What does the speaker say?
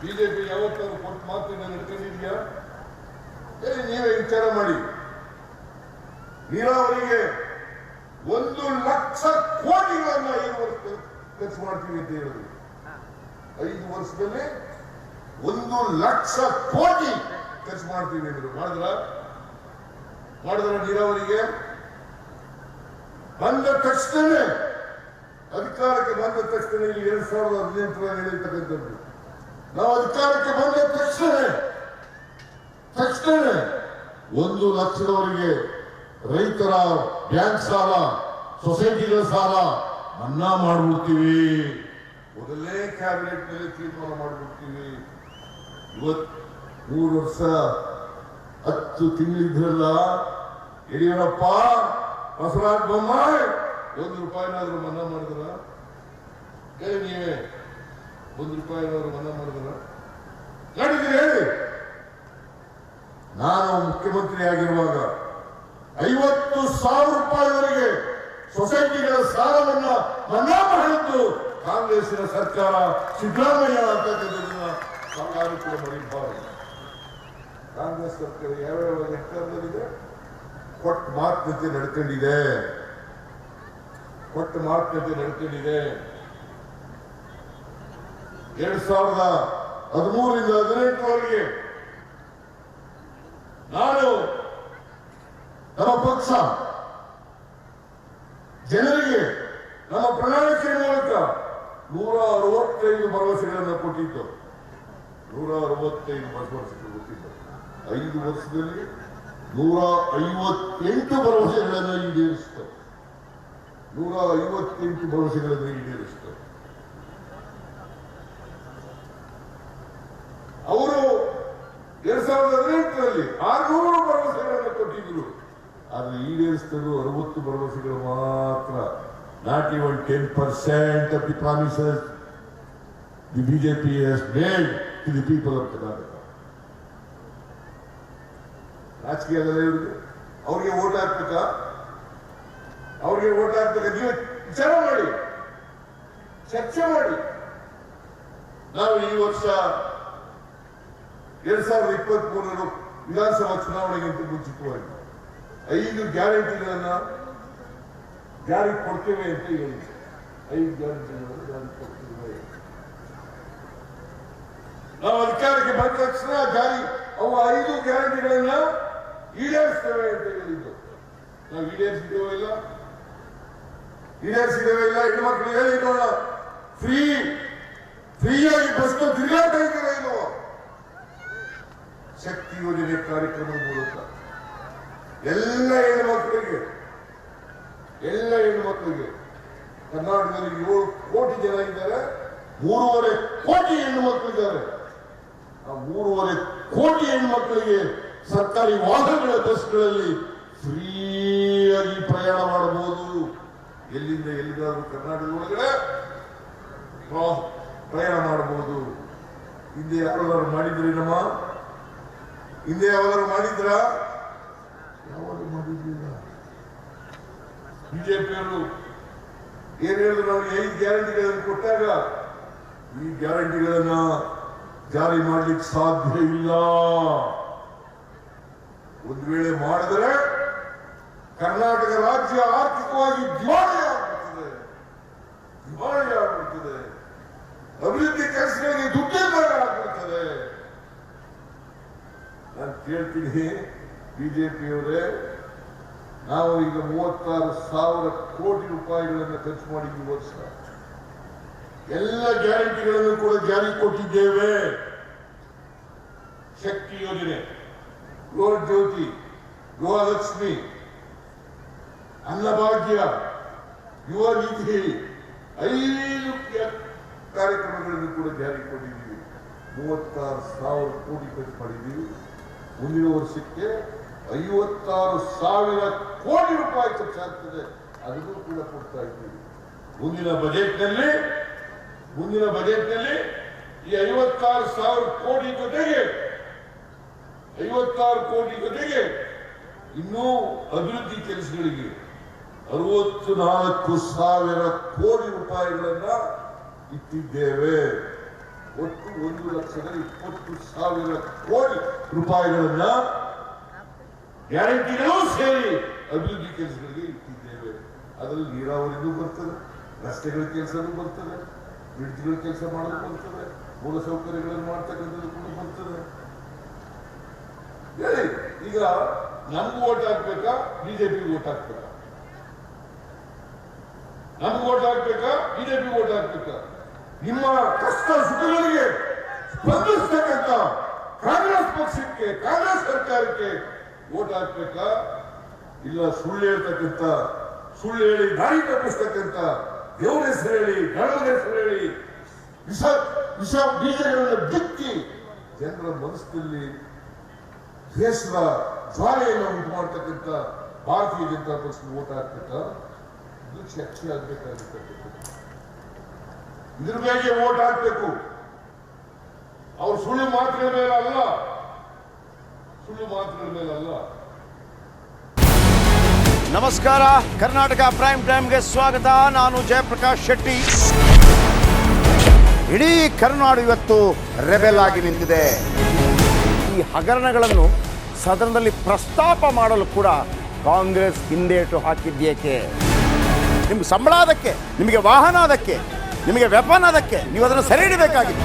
BJP ಯಾವತ್ತಾದ್ರೂ ಕೊಟ್ಟ ಮಾತು ತಿಳಿದಿದೆಯಾ? ಹೇಳಿ, ನೀವೇ ವಿಚಾರ ಮಾಡಿ. ನೀರಾವರಿಗೆ ಒಂದು ಲಕ್ಷ ಕೋಟಿಗಳನ್ನ ಐದು ವರ್ಷ ಖರ್ಚು ಮಾಡ್ತೀವಿ ಅಂತ ಹೇಳಿದ್ರು. ಐದು ವರ್ಷದಲ್ಲಿ ಒಂದು ಲಕ್ಷ ಕೋಟಿ ಖರ್ಚು ಮಾಡ್ತೀವಿ ಅಂದ್ರು ಮಾಡಿದ್ರ? ಮಾಡಿದ್ರ ನೀರಾವರಿಗೆ? ಬಂದ ತಕ್ಷಣ ಅಧಿಕಾರಕ್ಕೆ ಬಂದ ತಕ್ಷಣ ಇಲ್ಲಿ ಎರಡ್ ಸಾವಿರದ ಹದಿನೆಂಟರಲ್ಲಿ ನಡೀತಕ್ಕಂಥದ್ದು ನಾವು ಅಧಿಕಾರಕ್ಕೆ ಬಂದ ತಕ್ಷಣ ತಕ್ಷಣ ಒಂದು ಲಕ್ಷದವರೆಗೆ ರೈತರ ಬ್ಯಾಂಕ್ ಸಾಲ, ಸೊಸೈಟಿಗಳ ಸಾಲ ಮನ್ನಾ ಮಾಡ್ಬಿಡ್ತೀವಿ. ಮೊದಲೇ ಕ್ಯಾಬಿನೆಟ್ ಮೇಲೆ ತೀರ್ಮಾನ ಮಾಡ್ಬಿಡ್ತೀವಿ. ಇವತ್ತು ಮೂರು ವರ್ಷ, ಹತ್ತು ತಿಂಗಳಿದ್ರಲ್ಲ ಯಡಿಯೂರಪ್ಪ ಬಸವರಾಜ ಬೊಮ್ಮಾಯಿ, ಒಂದು ರೂಪಾಯಿನಾದ್ರೂ ಮನ್ನಾ ಮಾಡಿದ್ರ? ನೀವೇ. ಒಂದು ರೂಪಾಯಿನಾದ್ರೂ ಮನ್ನಾ ಮಾಡಿದ್ರ ಮಾಡಿದ್ರಿ ಹೇಳಿ? ನಾನು ಮುಖ್ಯಮಂತ್ರಿ ಆಗಿರುವಾಗ ಐವತ್ತು ಸಾವಿರ ರೂಪಾಯಿವರೆಗೆ ಸೊಸೈಟಿಗಳ ಸಾಲವನ್ನ ಮನ್ನಾ ಮಾಡಿದ್ದು ಕಾಂಗ್ರೆಸ್ಸಿನ ಸರ್ಕಾರ ಸಿದ್ದರಾಮಯ್ಯ ಅಂತಕ್ಕಂಥದ್ದನ್ನ ಸರ್ಕಾರ ಕಾಂಗ್ರೆಸ್ ಸರ್ಕಾರ ಯಾವ್ಯಾವ ನಿರ್ಧಾರದಲ್ಲಿದೆ ಕೊಟ್ಟ ಮಾತುಕತೆ ನಡ್ಕೊಂಡಿದೆ. ಕೊಟ್ಟ ಮಾತುಕತೆ ನಡ್ಕೊಂಡಿದೆ. ಎರಡ್ ಸಾವಿರದ ಹದಿಮೂರರಿಂದ ಹದಿನೆಂಟರವರೆಗೆ ನಾನು ನಮ್ಮ ಪಕ್ಷ ಜನರಿಗೆ ನಮ್ಮ ಪ್ರಣಾಳಿಕೆ ಮೂಲಕ ನೂರ ಅರವತ್ತೈದು ಭರವಸೆಗಳನ್ನು ಕೊಟ್ಟಿದ್ದು ನೂರ ಅರವತ್ತೈದು ಭರವಸೆಗಳು ಕೊಟ್ಟಿದ್ದು ಐದು ವರ್ಷದಲ್ಲಿ ನೂರ ಐವತ್ತೆಂಟು ಭರವಸೆಗಳನ್ನು ಈಡೇರಿಸಿತು. ನೂರ ಐವತ್ತೆಂಟು ಭರವಸೆಗಳನ್ನು ಈಡೇರಿಸಿತು. ಅವರು ಎರಡ್ ಸಾವಿರದ ಹದಿನೆಂಟರಲ್ಲಿ ಆರ್ನೂರು ಭರವಸೆಗಳನ್ನು ಕೊಟ್ಟಿದ್ರು. ಆದ್ರೆ ಈಡೇರಿಸಿದ್ರು ಅರವತ್ತು ಭರವಸೆಗಳು ಮಾತ್ರ. Not even ten percent of the promises the BJP has made to the people of Karnataka ರಾಜಕೀಯದಲ್ಲಿ ಇರುತ್ತೆ ಅವ್ರಿಗೆ ಓಟ್ ಹಾಕ್ಬೇಕ ಅವ್ರಿಗೆ ಓಟ್ ಹಾಕ್ಬೇಕ ನೀವು ವಿಚಾರ ಮಾಡಿ. ಚರ್ಚೆ ಮಾಡಿ. ನಾವು ಈ ವರ್ಷ ಎರಡ್ ಸಾವಿರದ ಇಪ್ಪತ್ತ್ ಮೂರರ ವಿಧಾನಸಭಾ ಚುನಾವಣೆಗಿಂತ ಮುಂಚಿತವಾಗಿ. ಐದು ಗ್ಯಾರಂಟಿಗಳನ್ನ ಜಾರಿ ಕೊಡ್ತೇವೆ ಅಂತ ಹೇಳಿ ಐದು ಗ್ಯಾರಂಟಿಗಳನ್ನು ಜಾರಿ ಕೊಡ್ತೇವೆ. ನಾವು ಅಧಿಕಾರಕ್ಕೆ ಬಂದ ತಕ್ಷಣ ಜಾರಿ, ಅವು ಐದು ಗ್ಯಾರಂಟಿಗಳನ್ನ ಈಡೇರಿಸ್ತೇವೆ ಅಂತ ಹೇಳಿದ್ದು ನಾವು ಈಡೇರಿಸಿದ್ದೇವೆ ಇಲ್ಲ? ಈಡೇರಿಸಿದ್ದೇವೆ ಇಲ್ಲ? ಹೆಣ್ಮಕ್ಳಿಗೆ ಹೇಳಿದ್ದೋಣ ಫ್ರೀ ಫ್ರೀಯಾಗಿ ಬಸ್ ತಿರುಗಾಟ ಶಕ್ತಿ ಯೋಜನೆ ಕಾರ್ಯಕ್ರಮದ ಮೂಲಕ ಎಲ್ಲ ಹೆಣ್ಮಕ್ಳಿಗೆ ಎಲ್ಲ ಹೆಣ್ಮಕ್ಳಿಗೆ ಕರ್ನಾಟಕದಲ್ಲಿ ಏಳು ಕೋಟಿ ಜನ ಇದ್ದಾರೆ, ಮೂರುವರೆ ಕೋಟಿ ಹೆಣ್ಣು ಮಕ್ಕಳಿದ್ದಾರೆ ಆ ಮೂರುವರೆ ಕೋಟಿ ಹೆಣ್ಮಕ್ಳಿಗೆ ಸರ್ಕಾರಿ ವಾಹನಗಳ ಬಸ್ಗಳಲ್ಲಿ ಫ್ರೀಯಾಗಿ ಪ್ರಯಾಣ ಮಾಡಬಹುದು. ಎಲ್ಲಿಂದ ಎಲ್ಲಿಗಾದ್ರೂ ಕರ್ನಾಟಕದ ಒಳಗಡೆ ಪ್ರ- ಪ್ರಯಾಣ ಮಾಡಬಹುದು. ಹಿಂದೆ ಯಾರು ಮಾಡಿದ್ರಿ ನಮ್ಮ ಹಿಂದೆ ಯಾವಾದ್ರು ಮಾಡಿದ್ರ? ಯಾವಾಗ ಮಾಡಿರ್ಲಿಲ್ಲ ಬಿಜೆಪಿಯವರು ಏನ್ ಹೇಳಿದ್ರು ನಾವು ಐದು ಗ್ಯಾರಂಟಿಗಳನ್ನು ಕೊಟ್ಟಾಗ, ಈ ಗ್ಯಾರಂಟಿಗಳನ್ನ ಜಾರಿ ಮಾಡ್ಲಿಕ್ಕೆ ಸಾಧ್ಯ ಇಲ್ಲ. ಒಂದು ವೇಳೆ ಮಾಡಿದ್ರೆ ಕರ್ನಾಟಕ ರಾಜ್ಯ ಆರ್ಥಿಕವಾಗಿ ದಿವಾಳಿ ಆಗ್ಬಿಡ್ತದೆ. ದಿವಾಳಿ ಆಗ್ಬಿಡ್ತದೆ. ಅಭಿವೃದ್ಧಿ ಕೆಲಸಗಳಿಗೆ ದುಡ್ಡಿದ್ದಾಗ ಆಗ್ಬಿಡ್ತದೆ. ನಾನು ಕೇಳ್ತೀನಿ, ಬಿಜೆಪಿಯವರೇ, ನಾವು ಈಗ ಮೂವತ್ತಾರು ಸಾವಿರ ಕೋಟಿ ರೂಪಾಯಿಗಳನ್ನು ಖರ್ಚು ಮಾಡಿದ್ವಿ ವರ್ಷ. ಎಲ್ಲ ಗ್ಯಾರಂಟಿಗಳನ್ನು ಕೂಡ ಜಾರಿ ಕೊಟ್ಟಿದ್ದೇವೆ. ಶಕ್ತಿ ಯೋಜನೆ ಗೋ ಜ್ಯೋತಿ ಗೋಲಕ್ಷ್ಮಿ ಅನ್ನಭಾಗ್ಯ, ಯುವ ನಿಧಿ, ಐದು ಕಾರ್ಯಕ್ರಮಗಳನ್ನು ಕೂಡ ಜಾರಿ ಕೊಟ್ಟಿದ್ದೀವಿ. ಮೂವತ್ತಾರು ಸಾವಿರ ಕೋಟಿ ಖರ್ಚು ಮಾಡಿದ್ದೀವಿ. ಮುಂದಿನ ವರ್ಷಕ್ಕೆ ಐವತ್ತಾರು ಸಾವಿರ ಕೋಟಿ ರೂಪಾಯಿ ಖರ್ಚಾಗ್ತದೆ ಅದನ್ನು ಕೂಡ ಕೊಡ್ತಾ ಇದ್ದೀವಿ. ಮುಂದಿನ ಬಜೆಟ್ನಲ್ಲಿ ಮುಂದಿನ ಬಜೆಟ್ನಲ್ಲಿ ಈ ಐವತ್ತಾರು ಸಾವಿರ ಕೋಟಿ ಜೊತೆಗೆ, ಐವತ್ತಾರು ಕೋಟಿ ಜೊತೆಗೆ ಇನ್ನೂ ಅಭಿವೃದ್ಧಿ ಕೆಲಸಗಳಿಗೆ ಅರವತ್ತು ನಾಲ್ಕು ಸಾವಿರ ಕೋಟಿ ರೂಪಾಯಿಗಳನ್ನ ಇಟ್ಟಿದ್ದೇವೆ. ಒಟ್ಟು ಒಂದು ಲಕ್ಷದ ಇಪ್ಪತ್ತು ಸಾವಿರ ಕೋಟಿ. ರೂಪಾಯಿಗಳನ್ನ ಗ್ಯಾರಂಟಿಗಳು ಸೇರಿ ಅಭಿವೃದ್ಧಿ ಕೆಲಸಗಳಿಗೆ ಇಟ್ಟಿದ್ದೇವೆ. ಅದರಲ್ಲಿ ನೀರಾವರಿಗೂ ಬರ್ತದೆ, ರಸ್ತೆಗಳ ಕೆಲಸನೂ ಬರ್ತದೆ, ಬ್ರಿಡ್ಜ್ಗಳ ಕೆಲಸ ಮಾಡೋದು ಬರ್ತದೆ, ಮೂಲಸೌಕರ್ಯಗಳನ್ನು ಮಾಡ್ತಕ್ಕಂಥದ್ದು ಕೂಡ ಬರ್ತದೆ. ಹೇಳಿ, ಈಗ ನಮ್ಗೆ ಓಟ್ ಹಾಕ್ಬೇಕಾ ಬಿಜೆಪಿ ಓಟ್ ಹಾಕ್ಬೇಕಾ? ನಮ್ಗೆ ಓಟ್ ಹಾಕ್ಬೇಕಾ ಬಿಜೆಪಿ ಓಟ್ ಹಾಕ್ಬೇಕಾ? ನಿಮ್ಮ ಕಷ್ಟ ಸುಖಗಳಿಗೆ ಸ್ಪಂದಿಸ್ತಕ್ಕಂಥ ಕಾಂಗ್ರೆಸ್ ಪಕ್ಷಕ್ಕೆ, ಕಾಂಗ್ರೆಸ್ ಸರ್ಕಾರಕ್ಕೆ ಓಟ್ ಹಾಕ್ಬೇಕಾ? ಇಲ್ಲ, ಸುಳ್ಳು ಹೇಳ್ತಕ್ಕಂಥ, ಸುಳ್ಳು ಹೇಳಿ ದಾರಿ ತಪ್ಪಿಸ್ತಕ್ಕಂಥ, ದೇವರ ಹೆಸರು ಹೇಳಿ, ಗಣದ ಹೆಸರು ಹೇಳಿ, ವಿಷ ವಿಷ, ಬೀಜಗಳನ್ನ ಬಿತ್ತಿ ಜನರ ಮನಸ್ಸಿನಲ್ಲಿ ದೇಶದ ಜ್ವಾಲೆಯನ್ನು ಉಂಟು ಮಾಡ್ತಕ್ಕಂಥ ಭಾರತೀಯ ಜನತಾ ಪಕ್ಷ ಓಟ್ ಹಾಕ್ಬೇಕ? ಇದು ಚರ್ಚೆ ಆಗ್ಬೇಕಾಗಿರ್ತಕ್ಕಂಥದ್ದು. ಇದ್ರ ಮೇಲೆ ಓಟ್ ಹಾಕ್ಬೇಕು. ಅವ್ರು ಸುಳ್ಳು ಮಾತಿನ ಮೇಲೆ ಅಲ್ಲ. ಸುಳ್ಳು ಮಾತಿನ ಮೇಲೆ ಅಲ್ಲ. ನಮಸ್ಕಾರ, ಕರ್ನಾಟಕ ಪ್ರೈಮ್ ಟೈಮ್ಗೆ ಸ್ವಾಗತ. ನಾನು ಜಯಪ್ರಕಾಶ್ ಶೆಟ್ಟಿ. ಇಡೀ ಕರ್ನಾಡು ಇವತ್ತು ರೆಬೆಲ್ ಆಗಿ ನಿಂತಿದೆ. ಈ ಹಗರಣಗಳನ್ನು ಸದನದಲ್ಲಿ ಪ್ರಸ್ತಾಪ ಮಾಡಲು ಕೂಡ ಕಾಂಗ್ರೆಸ್ ಹಿಂದೇಟು ಹಾಕಿದ್ದೇಕೆ ನಿಮ್ಗೆ ಸಂಬಳ ಅದಕ್ಕೆ, ನಿಮಗೆ ವಾಹನ ಅದಕ್ಕೆ, ನಿಮಗೆ ವೆಪನ್ ಅದಕ್ಕೆ, ನೀವು ಅದನ್ನು ಸರಿ ಹಿಡಿಬೇಕಾಗಿತ್ತು.